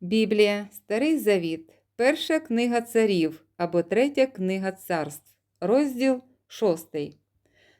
Біблія, Старий Завіт, Перша книга царів або Третя книга царств, розділ 6.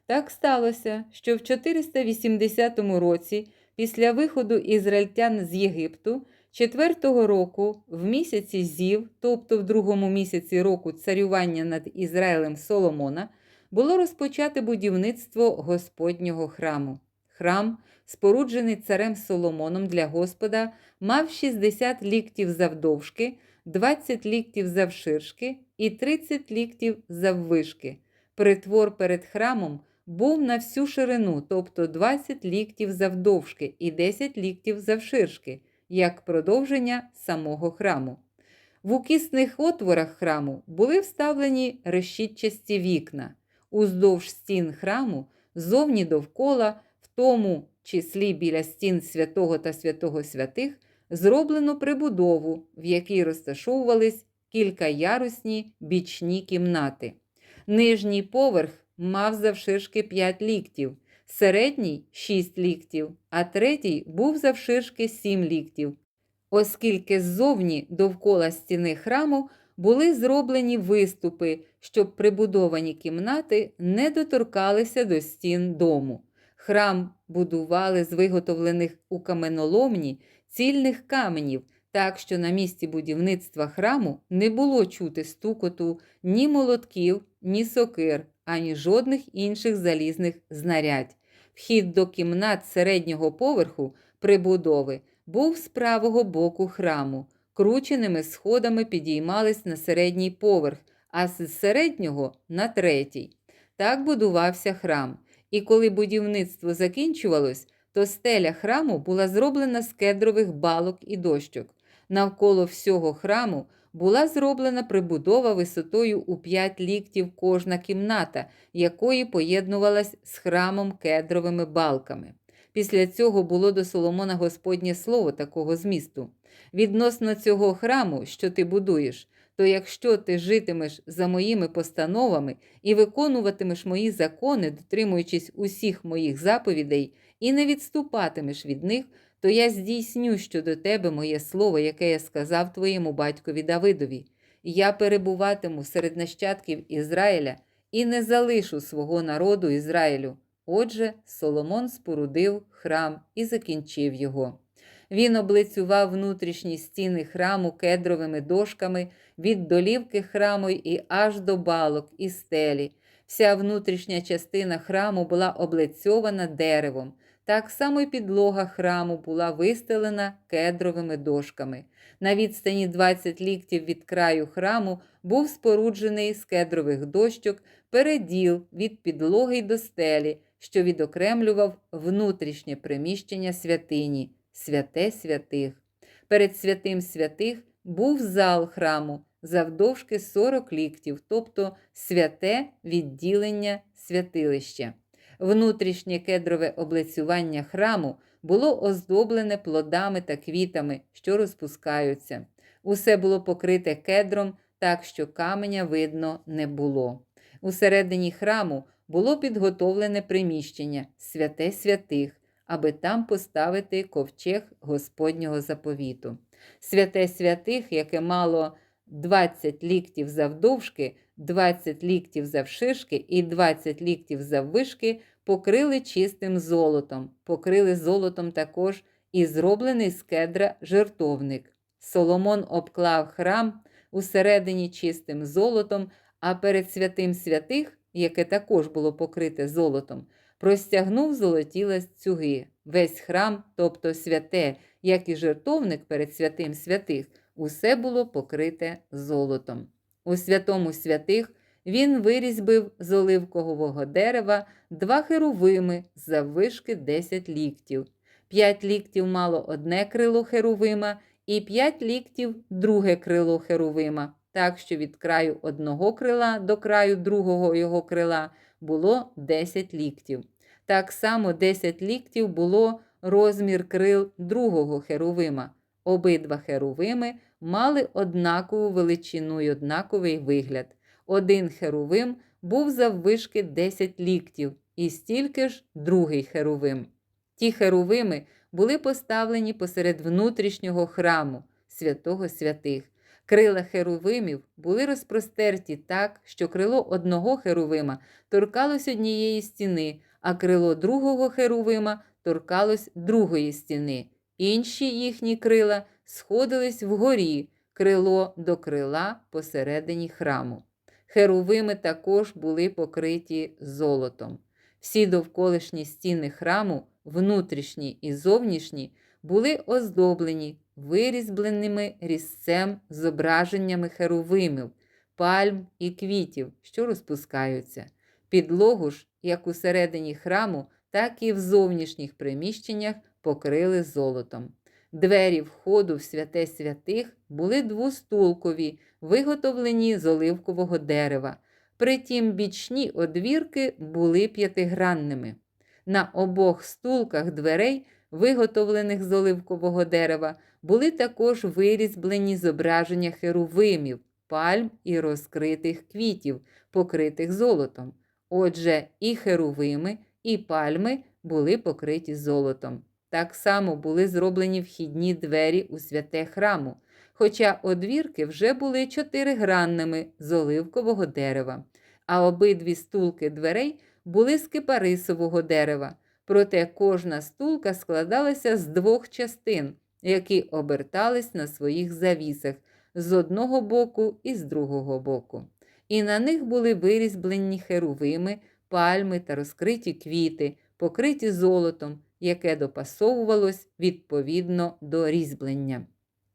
Так сталося, що в 480 році, після виходу ізраїльтян з Єгипту, четвертого року, в місяці Зів, тобто в другому місяці року царювання над Ізраїлем Соломона, було розпочате будівництво Господнього храму. Храм, споруджений царем Соломоном для Господа, мав 60 ліктів завдовжки, 20 ліктів завширшки і 30 ліктів заввишки. Притвор перед храмом був на всю ширину, тобто 20 ліктів завдовжки і 10 ліктів завширшки, як продовження самого храму. В укісних отворах храму були вставлені решітчасті вікна. Уздовж стін храму, зовні довкола, в тому числі біля стін святого та святого святих, зроблено прибудову, в якій розташовувались кількаярусні бічні кімнати. Нижній поверх мав завширшки 5 ліктів, середній 6 ліктів, а третій був завширшки 7 ліктів. Оскільки ззовні довкола стіни храму були зроблені виступи, щоб прибудовані кімнати не доторкалися до стін дому. Храм будували з виготовлених у каменоломні цільних каменів, так що на місці будівництва храму не було чути стукоту ні молотків, ні сокир, ані жодних інших залізних знарядь. Вхід до кімнат середнього поверху прибудови був з правого боку храму. Крученими сходами підіймались на середній поверх, а з середнього на третій. Так будувався храм. І коли будівництво закінчувалось, то стеля храму була зроблена з кедрових балок і дощок. Навколо всього храму була зроблена прибудова висотою у 5 ліктів кожна кімната, якої поєднувалась з храмом кедровими балками. Після цього було до Соломона Господнє слово такого змісту. Відносно цього храму, що ти будуєш, то якщо ти житимеш за моїми постановами і виконуватимеш мої закони, дотримуючись усіх моїх заповідей, і не відступатимеш від них, то я здійсню щодо тебе моє слово, яке я сказав твоєму батькові Давидові. Я перебуватиму серед нащадків Ізраїля і не залишу свого народу Ізраїлю. Отже, Соломон спорудив храм і закінчив його. Він облицював внутрішні стіни храму кедровими дошками від долівки храму і аж до балок і стелі. Вся внутрішня частина храму була облицьована деревом. Так само й підлога храму була вистелена кедровими дошками. На відстані 20 ліктів від краю храму був споруджений з кедрових дощок переділ від підлоги й до стелі, що відокремлював внутрішнє приміщення святині, святе святих. Перед святим святих був зал храму завдовжки 40 ліктів, тобто святе відділення святилища. Внутрішнє кедрове облицювання храму було оздоблене плодами та квітами, що розпускаються. Усе було покрите кедром, так що каменя видно не було. Усередині храму було підготовлене приміщення, святе святих, аби там поставити ковчег Господнього заповіту. Святе святих, яке мало 20 ліктів завдовжки, 20 ліктів завширшки і 20 ліктів заввишки, покрили чистим золотом, покрили золотом також і зроблений з кедра жертовник. Соломон обклав храм усередині чистим золотом, а перед святим святих, яке також було покрите золотом, простягнув золоті ластюги. Весь храм, тобто святе, як і жертовник перед святим святих, усе було покрите золотом. У святому святих він вирізьбив з оливкового дерева два херувими заввишки 10 ліктів. П'ять ліктів мало одне крило херувима і п'ять ліктів друге крило херувима, так що від краю одного крила до краю другого його крила було 10 ліктів. Так само 10 ліктів було розмір крил другого херувима. Обидва херувими мали однакову величину й однаковий вигляд. Один херувим був заввишки 10 ліктів, і стільки ж другий херувим. Ті херувими були поставлені посеред внутрішнього храму, святого святих. Крила херувимів були розпростерті так, що крило одного херувима торкалось однієї стіни, а крило другого херувима торкалось другої стіни. Інші їхні крила сходились вгорі, крило до крила посередині храму. Херувими також були покриті золотом. Всі довколишні стіни храму, внутрішні і зовнішні, були оздоблені вирізбленими різцем зображеннями херувимів, пальм і квітів, що розпускаються. Підлогу ж, як у середині храму, так і в зовнішніх приміщеннях покрили золотом. Двері входу в святе святих були двостулкові, виготовлені з оливкового дерева. Притім бічні одвірки були п'ятигранними. На обох стулках дверей, виготовлених з оливкового дерева, були також вирізблені зображення херувимів, пальм і розкритих квітів, покритих золотом. Отже, і херувими, і пальми були покриті золотом. Так само були зроблені вхідні двері у святе храму, хоча одвірки вже були чотиригранними з оливкового дерева, а обидві стулки дверей були з кипарисового дерева. Проте кожна стулка складалася з двох частин, які обертались на своїх завісах з одного боку і з другого боку. І на них були вирізблені херувими, пальми та розкриті квіти, покриті золотом, яке допасовувалось відповідно до різьблення.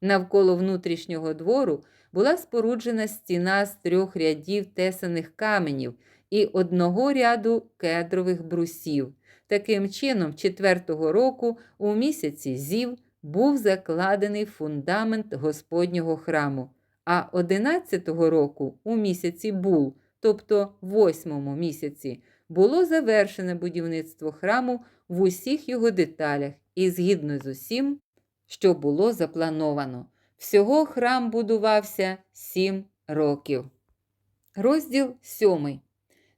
Навколо внутрішнього двору була споруджена стіна з трьох рядів тесаних каменів і одного ряду кедрових брусів. Таким чином, четвертого року у місяці зів був закладений фундамент Господнього храму, а одинадцятого року у місяці бул, тобто восьмому місяці, було завершене будівництво храму в усіх його деталях і згідно з усім, що було заплановано. Всього храм будувався сім років. Розділ сьомий.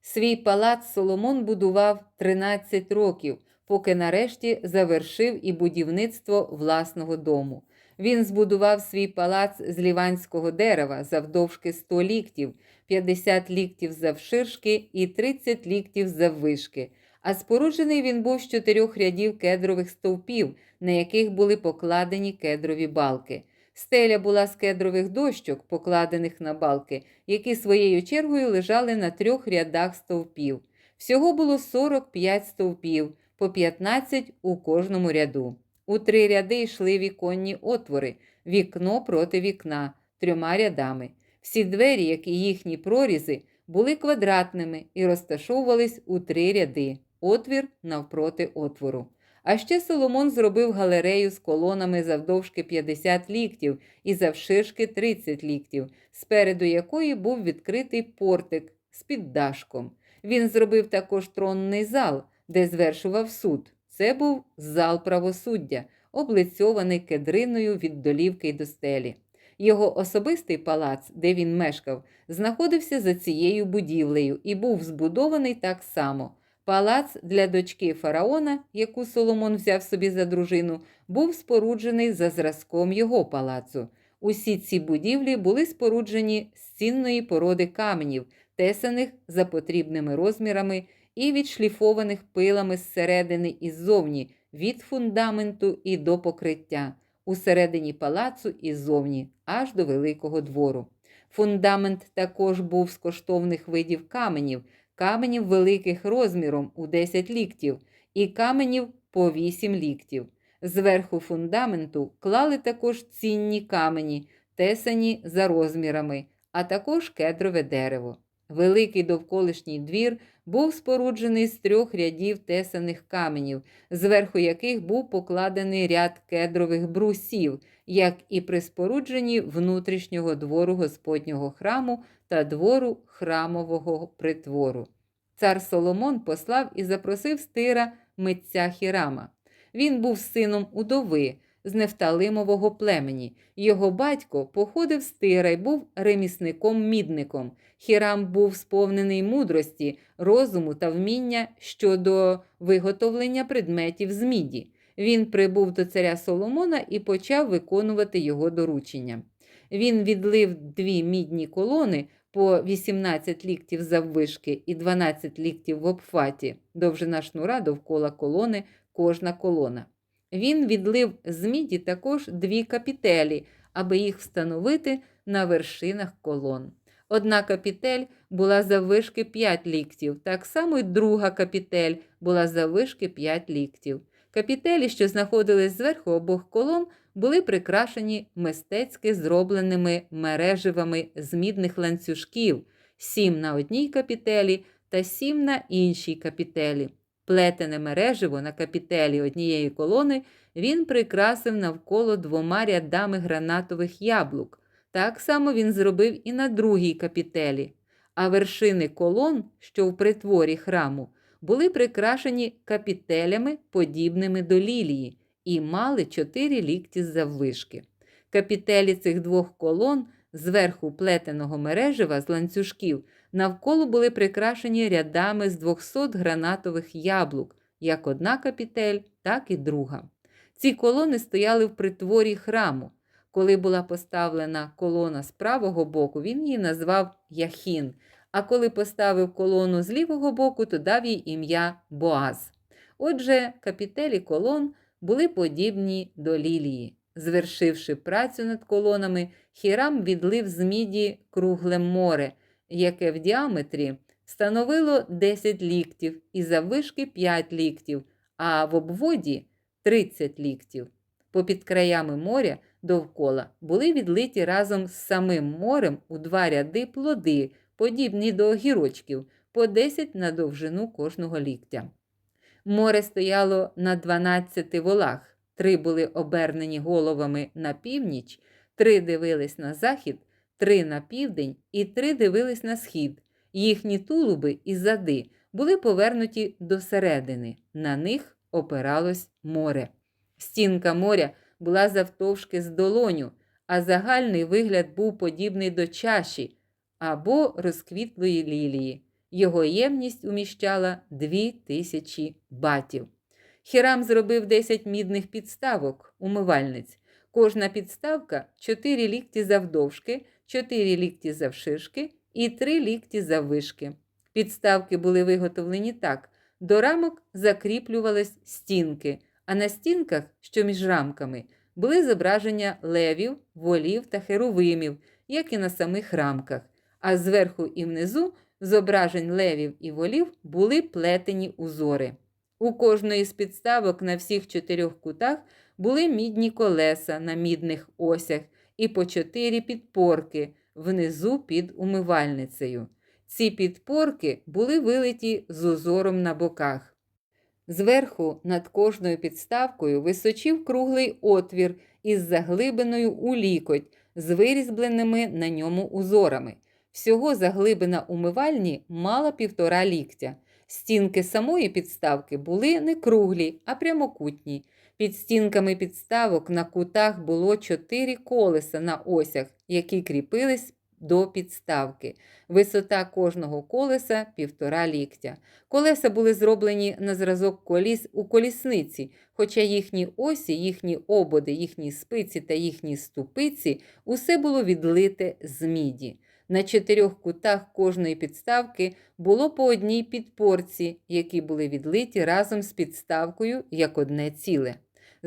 Свій палац Соломон будував 13 років, поки нарешті завершив і будівництво власного дому. Він збудував свій палац з ліванського дерева завдовжки 100 ліктів, 50 ліктів завширшки і 30 ліктів заввишки. А споруджений він був з чотирьох рядів кедрових стовпів, на яких були покладені кедрові балки. Стеля була з кедрових дощок, покладених на балки, які своєю чергою лежали на трьох рядах стовпів. Всього було 45 стовпів, по 15 у кожному ряду. У три ряди йшли віконні отвори, вікно проти вікна, трьома рядами. Всі двері, як і їхні прорізи, були квадратними і розташовувались у три ряди, отвір навпроти отвору. А ще Соломон зробив галерею з колонами завдовжки 50 ліктів і завширшки 30 ліктів, спереду якої був відкритий портик з піддашком. Він зробив також тронний зал, де звершував суд. Це був зал правосуддя, облицьований кедриною від долівки й до стелі. Його особистий палац, де він мешкав, знаходився за цією будівлею і був збудований так само. Палац для дочки фараона, яку Соломон взяв собі за дружину, був споруджений за зразком його палацу. Усі ці будівлі були споруджені з цінної породи каменів, тесаних за потрібними розмірами і відшліфованих пилами зсередини і ззовні, від фундаменту і до покриття, усередині палацу і ззовні, аж до великого двору. Фундамент також був з коштовних видів каменів, каменів великих розміром у 10 ліктів і каменів по 8 ліктів. Зверху фундаменту клали також цінні камені, тесані за розмірами, а також кедрове дерево. Великий довколишній двір був споруджений з трьох рядів тесаних каменів, зверху яких був покладений ряд кедрових брусів, як і при спорудженні внутрішнього двору Господнього храму та двору храмового притвору. Цар Соломон послав і запросив стира митця Хірама. Він був сином удови з Нефталимового племені. Його батько походив з тира й був ремісником-мідником. Хірам був сповнений мудрості, розуму та вміння щодо виготовлення предметів з міді. Він прибув до царя Соломона і почав виконувати його доручення. Він відлив дві мідні колони по 18 ліктів заввишки і 12 ліктів в обхваті, довжина шнура довкола колони, кожна колона. Він відлив з міді також дві капітелі, аби їх встановити на вершинах колон. Одна капітель була заввишки 5 ліктів, так само й друга капітель була заввишки 5 ліктів. Капітелі, що знаходились зверху обох колон, були прикрашені мистецьки зробленими мереживами з мідних ланцюжків, сім на одній капітелі та сім на іншій капітелі. Плетене мереживо на капітелі однієї колони він прикрасив навколо двома рядами гранатових яблук. Так само він зробив і на другій капітелі, а вершини колон, що в притворі храму, були прикрашені капітелями, подібними до лілії, і мали чотири лікті заввишки. Капітелі цих двох колон зверху плетеного мережева з ланцюжків навколо були прикрашені рядами з 200 гранатових яблук, як одна капітель, так і друга. Ці колони стояли в притворі храму. Коли була поставлена колона з правого боку, він її назвав Яхін, а коли поставив колону з лівого боку, то дав їй ім'я Боаз. Отже, капітелі колон були подібні до лілії. Звершивши працю над колонами, Хірам відлив з міді кругле море, яке в діаметрі становило 10 ліктів і заввишки 5 ліктів, а в обводі 30 ліктів. Попід краями моря довкола були відлиті разом з самим морем у два ряди плоди, подібні до огірочків, по 10 на довжину кожного ліктя. Море стояло на 12 волах, три були обернені головами на північ, три дивились на захід, три на південь і три дивились на схід. Їхні тулуби і зади були повернуті до середини, на них опиралось море. Стінка моря була завтовшки з долоню, а загальний вигляд був подібний до чаші або розквітлої лілії. Його ємність уміщала дві тисячі батів. Хірам зробив 10 мідних підставок, умивальниць. Кожна підставка 4 лікті завдовжки, 4 лікті завширшки і 3 лікті заввишки. Підставки були виготовлені так: до рамок закріплювались стінки, а на стінках, що між рамками, були зображення левів, волів та херовимів, як і на самих рамках, а зверху і внизу зображень левів і волів були плетені узори. У кожної з підставок на всіх чотирьох кутах були мідні колеса на мідних осях і по чотири підпорки внизу під умивальницею. Ці підпорки були вилиті з узором на боках. Зверху над кожною підставкою височив круглий отвір із заглибиною у лікоть з вирізбленими на ньому узорами. Всього заглибина умивальні мала півтора ліктя. Стінки самої підставки були не круглі, а прямокутні. Під стінками підставок на кутах було чотири колеса на осях, які кріпились до підставки. Висота кожного колеса півтора ліктя. Колеса були зроблені на зразок коліс у колісниці, хоча їхні осі, їхні ободи, їхні спиці та їхні ступиці усе було відлите з міді. На чотирьох кутах кожної підставки було по одній підпорці, які були відлиті разом з підставкою як одне ціле.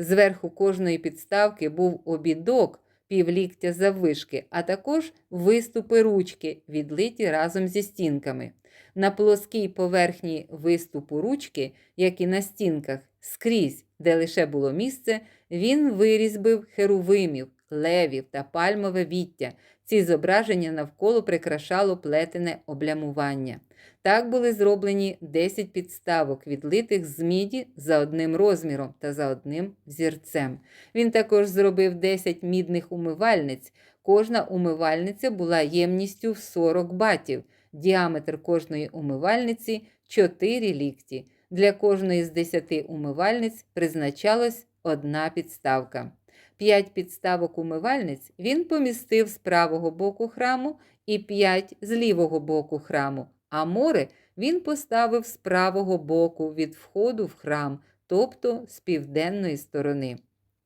Зверху кожної підставки був обідок півліктя заввишки, а також виступи ручки, відлиті разом зі стінками. На плоскій поверхні виступу ручки, як і на стінках, скрізь, де лише було місце, він вирізбив херувимів, левів та пальмове віття. Ці зображення навколо прикрашало плетене облямування. Так були зроблені 10 підставок, відлитих з міді за одним розміром та за одним зірцем. Він також зробив 10 мідних умивальниць. Кожна умивальниця була ємністю в 40 батів, діаметр кожної умивальниці 4 лікті. Для кожної з 10 умивальниць призначалась одна підставка. П'ять підставок умивальниць він помістив з правого боку храму і п'ять з лівого боку храму, а море він поставив з правого боку від входу в храм тобто з південної сторони.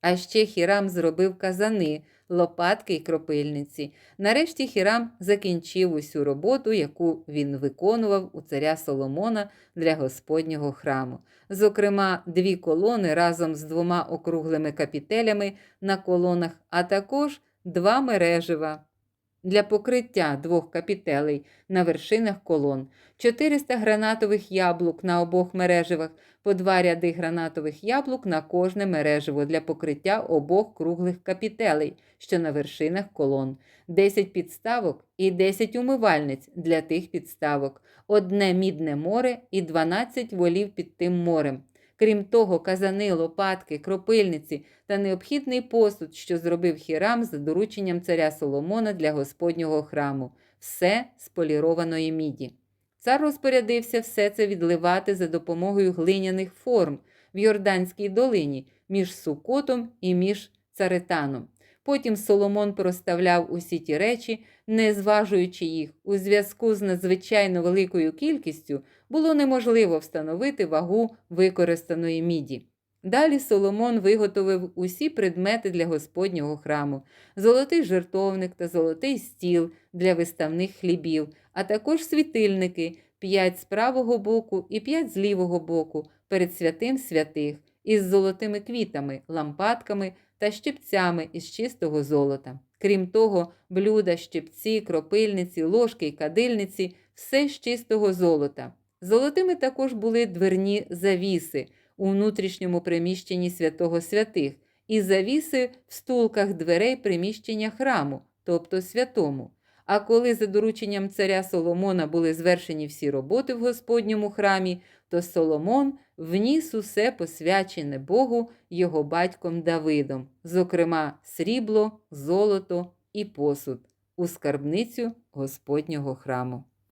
А ще Хірам зробив казани, лопатки й кропильниці. Нарешті Хірам закінчив усю роботу, яку він виконував у царя Соломона для Господнього храму. Зокрема, дві колони разом з двома округлими капітелями на колонах, а також два мережива для покриття двох капітелей на вершинах колон, 400 гранатових яблук на обох мереживах, по два ряди гранатових яблук на кожне мереживо для покриття обох круглих капітелей, що на вершинах колон, 10 підставок і 10 умивальниць для тих підставок, одне мідне море і 12 волів під тим морем. Крім того, казани, лопатки, кропильниці та необхідний посуд, що зробив Хірам за дорученням царя Соломона для Господнього храму, все з полірованої міді. Цар розпорядився все це відливати за допомогою глиняних форм в Йорданській долині між Сукотом і між Царетаном. Потім Соломон проставляв усі ті речі, не зважуючи їх, у зв'язку з надзвичайно великою кількістю було неможливо встановити вагу використаної міді. Далі Соломон виготовив усі предмети для Господнього храму, золотий жертовник та золотий стіл для виставних хлібів, а також світильники, п'ять з правого боку і п'ять з лівого боку перед святим святих, із золотими квітами, лампадками та щипцями із чистого золота. Крім того, блюда, щипці, кропильниці, ложки й кадильниці все з чистого золота. Золотими також були дверні завіси у внутрішньому приміщенні святого святих і завіси в стулках дверей приміщення храму, тобто святому. А коли за дорученням царя Соломона були звершені всі роботи в Господньому храмі, то Соломон вніс усе посвячене Богу його батьком Давидом, зокрема срібло, золото і посуд, у скарбницю Господнього храму.